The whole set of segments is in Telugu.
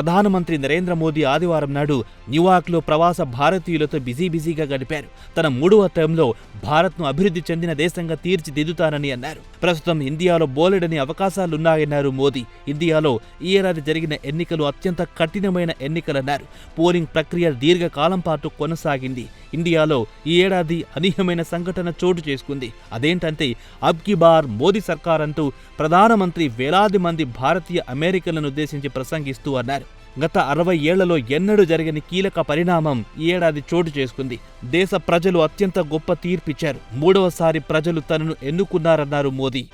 ప్రధానమంత్రి నరేంద్ర మోదీ ఆదివారం నాడు న్యూయార్క్లో ప్రవాస భారతీయులతో బిజీ బిజీగా గడిపారు. తన మూడవ టర్మ్లో భారత్ను అభివృద్ధి చెందిన దేశంగా తీర్చిదిద్దుతానని అన్నారు. ప్రస్తుతం ఇండియాలో బోలెడని అవకాశాలున్నాయన్నారు మోదీ. ఇండియాలో ఈ ఏడాది జరిగిన ఎన్నికలు అత్యంత కఠినమైన ఎన్నికలన్నారు. పోలింగ్ ప్రక్రియ దీర్ఘకాలం పాటు కొనసాగింది. ఇండియాలో ఈ ఏడాది అనీహమైన సంఘటన చోటు చేసుకుంది. అదేంటంటే అబ్కి బార్ మోదీ సర్కార్ అంటూ ప్రధానమంత్రి వేలాది మంది భారతీయ అమెరికలను ఉద్దేశించి ప్రసంగిస్తూ అన్నారు. గత అరవై ఏళ్ళలో ఎన్నడూ జరగని కీలక పరిణామం ఈ ఏడాది చోటు చేసుకుంది. దేశ ప్రజలు అత్యంత గొప్ప తీర్పిచ్చారు. మూడవసారి ప్రజలు తనను ఎన్నుకున్నారన్నారు మోదీ.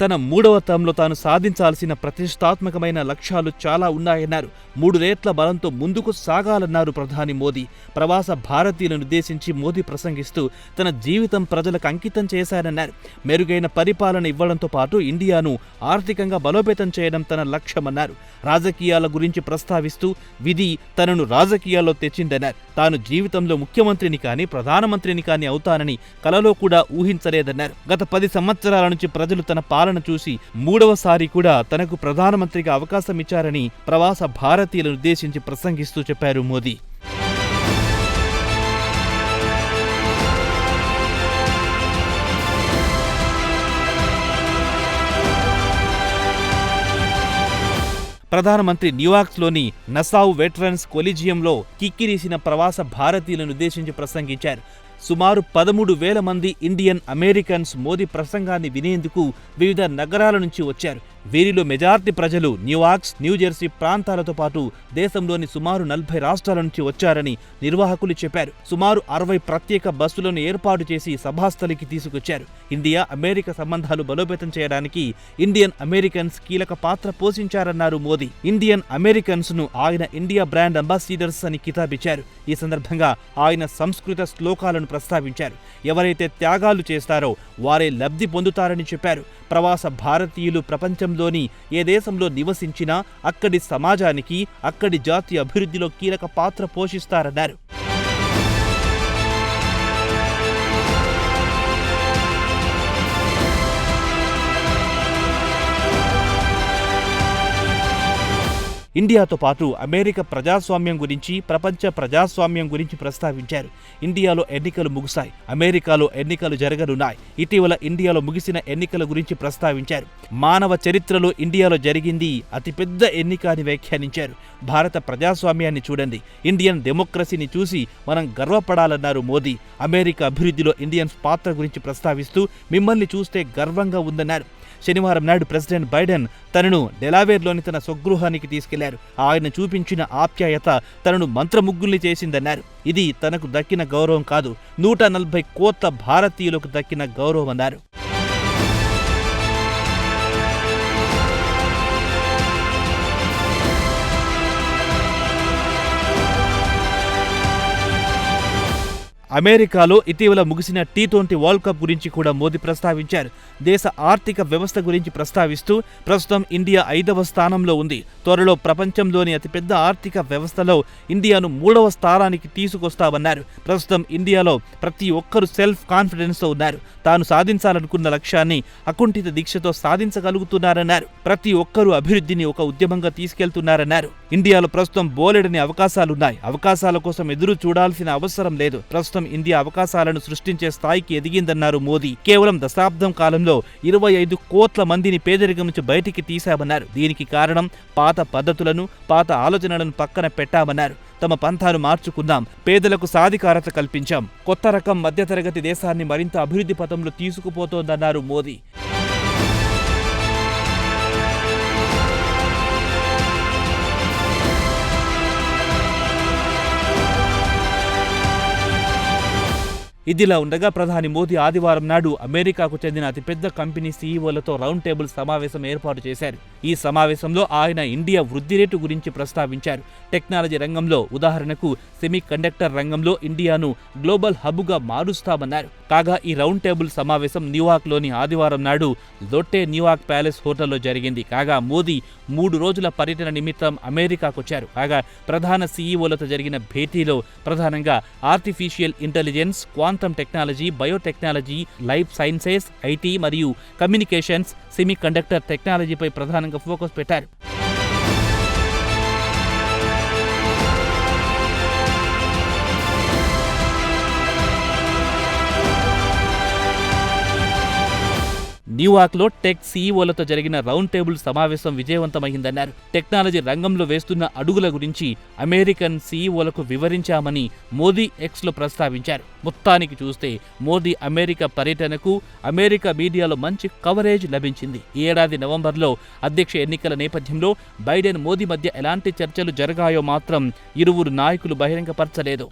తన మూడవ టర్మ్లో తాను సాధించాల్సిన ప్రతిష్టాత్మకమైన లక్ష్యాలు చాలా ఉన్నాయన్నారు. మూడు రేట్ల బలంతో ముందుకు సాగాలన్నారు ప్రధాని మోదీ. ప్రవాస భారతీయులను ఉద్దేశించి మోదీ ప్రసంగిస్తూ తన జీవితం ప్రజలకు అంకితం చేశారన్నారు. మెరుగైన పరిపాలన ఇవ్వడంతో పాటు ఇండియాను ఆర్థికంగా బలోపేతం చేయడం తన లక్ష్యమన్నారు. రాజకీయాల గురించి ప్రస్తావిస్తూ విధి తనను రాజకీయాల్లో తెచ్చిందన్నారు. తాను జీవితంలో ముఖ్యమంత్రిని కానీ ప్రధానమంత్రిని కానీ అవుతానని కలలో కూడా ఊహించలేదన్నారు. గత పది సంవత్సరాల నుంచి ప్రజలు తన పాలన చూసి మూడవసారి కూడా తనకు ప్రధానమంత్రిగా అవకాశం ఇచ్చారని ప్రవాస భారతీయులను ఉద్దేశించి ప్రసంగిస్తూ చెప్పారు మోదీ. ప్రధానమంత్రి న్యూయార్క్లోని నసావ్ వెటరన్స్ కొలిజియంలో కిక్కిరిసిన ప్రవాస భారతీయులను ఉద్దేశించి ప్రసంగించారు. సుమారు పదమూడు వేల మంది ఇండియన్ అమెరికన్స్ మోదీ ప్రసంగాన్ని వినేందుకు వివిధ నగరాల నుంచి వచ్చారు. వీరిలో మెజార్టీ ప్రజలు న్యూయార్క్స్ న్యూజెర్సీ ప్రాంతాలతో పాటు దేశంలోని సుమారు నలభై రాష్ట్రాల నుంచి వచ్చారని నిర్వాహకులు చెప్పారు. సుమారు అరవై ప్రత్యేక బస్సులను ఏర్పాటు చేసి సభాస్థలికి తీసుకొచ్చారు. ఇండియా అమెరికా సంబంధాలు బలోపేతం చేయడానికి ఇండియన్ అమెరికన్స్ కీలక పాత్ర పోషించారన్నారు మోదీ. ఇండియన్ అమెరికన్స్ను ఆయన ఇండియా బ్రాండ్ అంబాసిడర్స్ అని కితాబిచ్చారు. ఈ సందర్భంగా ఆయన సంస్కృత శ్లోకాలను ప్రస్తావించారు. ఎవరైతే త్యాగాలు చేస్తారో వారే లబ్ధి పొందుతారని చెప్పారు. ప్రవాస భారతీయులు ప్రపంచంలోని ఏ దేశంలో నివసించినా అక్కడి సమాజానికి అక్కడి జాతి అభివృద్ధిలో కీలక పాత్ర పోషిస్తారన్నారు. ఇండియాతో పాటు అమెరికా ప్రజాస్వామ్యం గురించి ప్రపంచ ప్రజాస్వామ్యం గురించి ప్రస్తావించారు. ఇండియాలో ఎన్నికలు ముగిశాయి అమెరికాలో ఎన్నికలు జరగనున్నాయి. ఇటీవల ఇండియాలో ముగిసిన ఎన్నికల గురించి ప్రస్తావించారు. మానవ చరిత్రలో ఇండియాలో జరిగింది అతిపెద్ద ఎన్నిక అని వ్యాఖ్యానించారు. భారత ప్రజాస్వామ్యాన్ని చూడండి. ఇండియన్ డెమోక్రసీని చూసి మనం గర్వపడాలన్నారు మోదీ. అమెరికా అభివృద్ధిలో ఇండియన్స్ పాత్ర గురించి ప్రస్తావిస్తూ మిమ్మల్ని చూస్తే గర్వంగా ఉందన్నారు. శనివారం నాడు ప్రెసిడెంట్ బైడెన్ తనను డెలావేర్లోని తన స్వగృహానికి తీసుకెళ్ళారు. ఆయన చూపించిన ఆప్యాయత తనను మంత్రముగ్గుల్ని చేసిందన్నారు. ఇది తనకు దక్కిన గౌరవం కాదు నూట నలభై కోట్ల భారతీయులకు దక్కిన గౌరవం అన్నారు అమెరికాలో ఇటీవల ముగిసిన టీ ట్వంటీ వరల్డ్ కప్ గురించి కూడా మోదీ ప్రస్తావించారు. దేశ ఆర్థిక వ్యవస్థ గురించి ప్రస్తావిస్తూ ప్రస్తుతం ఇండియా ఐదవ స్థానంలో ఉంది. త్వరలో ప్రపంచంలోని అతిపెద్ద ఆర్థిక వ్యవస్థలో ఇండియాను మూడవ స్థానానికి తీసుకొస్తామన్నారు. ప్రస్తుతం ఇండియాలో ప్రతి ఒక్కరూ సెల్ఫ్ కాన్ఫిడెన్స్తో ఉన్నారు. తాను సాధించాలనుకున్న లక్ష్యాన్ని అకుంఠిత దీక్షతో సాధించగలుగుతున్నారన్నారు. ప్రతి ఒక్కరూ అభివృద్ధిని ఒక ఉద్యమంగా తీసుకెళ్తున్నారన్నారు. ఇండియాలో ప్రస్తుతం బోలెడని అవకాశాలున్నాయి. అవకాశాల కోసం ఎదురు చూడాల్సిన అవసరం లేదు. ప్రస్తుతం ఇండియా అవకాశాలను సృష్టించే స్థాయికి ఎదిగిందన్నారు మోదీ. కేవలం దశాబ్దం కాలంలో ఇరవై ఐదు కోట్ల మందిని పేదరికం నుంచి బయటికి తీశామన్నారు. దీనికి కారణం పాత పద్ధతులను పాత ఆలోచనలను పక్కన పెట్టామన్నారు. తమ పంథాను మార్చుకుందాం పేదలకు సాధికారత కల్పించాం. కొత్త రకం మధ్యతరగతి దేశాన్ని మరింత అభివృద్ధి పథంలో తీసుకుపోతోందన్నారు మోదీ. ఇదిలా ఉండగా ప్రధాని మోదీ ఆదివారం నాడు అమెరికాకు చెందిన అతిపెద్ద కంపెనీ సీఈఓలతో రౌండ్ టేబుల్ సమావేశం ఏర్పాటు చేశారు. ఈ సమావేశంలో ఆయన ఇండియా వృద్ధి రేటు గురించి ప్రస్తావించారు. టెక్నాలజీ రంగంలో ఉదాహరణకు సెమీ కండక్టర్ రంగంలో ఇండియాను గ్లోబల్ హబ్గా మారుస్తామన్నారు. కాగా ఈ రౌండ్ టేబుల్ సమావేశం న్యూయార్క్లోని ఆదివారం నాడు లొట్టే న్యూయార్క్ ప్యాలెస్ హోటల్లో జరిగింది. కాగా మోదీ మూడు రోజుల పర్యటన నిమిత్తం అమెరికాకొచ్చారు. కాగా ప్రధాన సీఈఓలతో జరిగిన భేటీలో ప్రధానంగా artificial intelligence quantum technology biotechnology life sciences IT మరియు కమ్యూనికేషన్స్ సెమీ కండక్టర్ టెక్నాలజీపై ప్రధానంగా ఫోకస్ పెట్టారు. న్యూయార్క్లో టెక్ సీఈఓలతో జరిగిన రౌండ్ టేబుల్ సమావేశం విజయవంతమైందన్నారు. టెక్నాలజీ రంగంలో వేస్తున్న అడుగుల గురించి అమెరికన్ సీఈఓలకు వివరించామని మోదీ ఎక్స్లో ప్రస్తావించారు. మొత్తానికి చూస్తే మోదీ అమెరికా పర్యటనకు అమెరికా మీడియాలో మంచి కవరేజ్ లభించింది. ఈ ఏడాది నవంబర్లో అధ్యక్ష ఎన్నికల నేపథ్యంలో బైడెన్ మోదీ మధ్య ఎలాంటి చర్చలు జరగాయో మాత్రం ఇరువురు నాయకులు బహిరంగపరచలేదు.